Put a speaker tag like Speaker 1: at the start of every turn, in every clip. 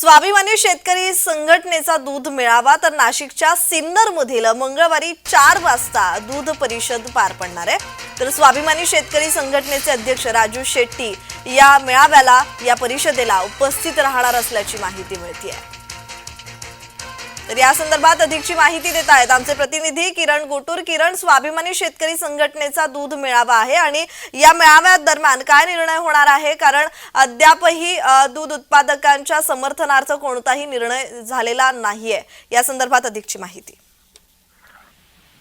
Speaker 1: स्वाभिमानी शेतकरी संघटनेचा दूध मिळावा तर नाशिकच्या सिन्नर मधील मंगळवारी चार वाजता दूध परिषद पार पडणार आहे. तर स्वाभिमानी शेतकरी संघटनेचे अध्यक्ष राजू शेट्टी या मेळाव्याला या परिषदेला उपस्थित राहणार असल्याची माहिती मिळते आहे तर या संदर्भात अधिकची माहिती देत आहेत आमचे प्रतिनिधी किरण गोटूर किरण स्वाभिमानी शेतकरी संघटनेचा दूध मेळावा आहे आणि या मेळाव्या दरम्यान काय निर्णय होणार आहे? कारण अद्यापही दूध उत्पादकांच्या समर्थनार्थ कोणताही निर्णय झालेला नाहीये. या संदर्भात अधिकची माहिती.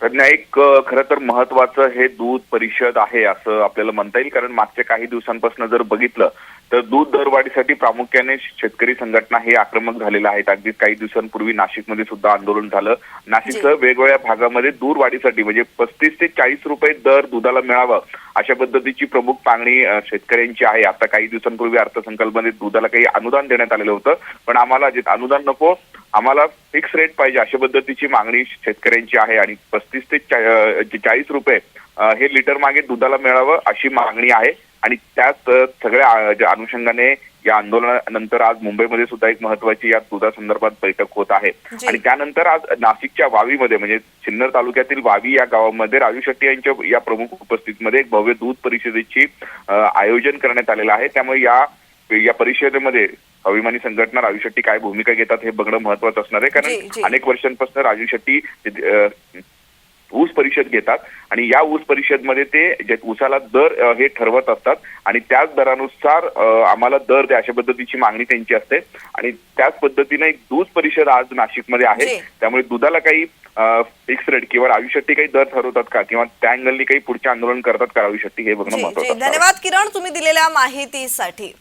Speaker 2: एक खरं तर महत्वाचं हे दूध परिषद आहे असं आपल्याला म्हणता येईल. कारण मागच्या काही दिवसांपासून जर बघितलं तर दूध दरवाढीसाठी प्रामुख्याने शेतकरी संघटना हे आक्रमक झालेल्या आहेत. अगदी काही दिवसांपूर्वी नाशिकमध्ये सुद्धा आंदोलन झालं. नाशिकसह वेगवेगळ्या भागामध्ये दूध वाढीसाठी म्हणजे पस्तीस ते चाळीस रुपये दर दुधाला मिळावं अशा पद्धतीची प्रमुख मागणी शेतकऱ्यांची आहे. आता काही दिवसांपूर्वी अर्थसंकल्पामध्ये दुधाला काही अनुदान देण्यात आलेलं होतं. पण आम्हाला जे अनुदान नको आम्हाला फिक्स रेट पाहिजे अशा पद्धतीची मागणी शेतकऱ्यांची आहे आणि पस्तीस ते चाळीस रुपये हे लिटर मागे दुधाला मिळावं अशी मागणी आहे. आणि त्याच सगळ्या अनुषंगाने या आंदोलनानंतर आज मुंबईमध्ये सुद्धा एक महत्वाची या दुधासंदर्भात बैठक होत आहे. आणि त्यानंतर आज नाशिकच्या वावीमध्ये म्हणजे सिन्नर तालुक्यातील वावी या गावामध्ये राजू शेट्टी यांच्या या प्रमुख उपस्थितीमध्ये एक भव्य दूध परिषदेची आयोजन करण्यात आलेलं आहे. त्यामुळे या या परिषदेमध्ये अभिमानी संघटना राजू शेट्टी काय भूमिका घेतात हे बघणं महत्वाचं असणार आहे. कारण अनेक वर्षांपासून राजू शेट्टी ऊस परिषद घेतात आणि या ऊस परिषदमध्ये ते ऊसाला दर हे ठरवत असतात आणि त्याच दरानुसार आम्हाला दर द्या अशा पद्धतीची मागणी त्यांची असते. आणि त्याच पद्धतीने एक दूध परिषद आज नाशिकमध्ये आहे. त्यामुळे दुधाला काही फिक्स रेट किंवा शेट्टी काही दर ठरवतात का? किंवा त्या अँगलनी काही पुढचे आंदोलन करतात का शेट्टी? हे बघणं महत्वाचं.
Speaker 1: धन्यवाद किरण तुम्ही दिलेल्या माहितीसाठी.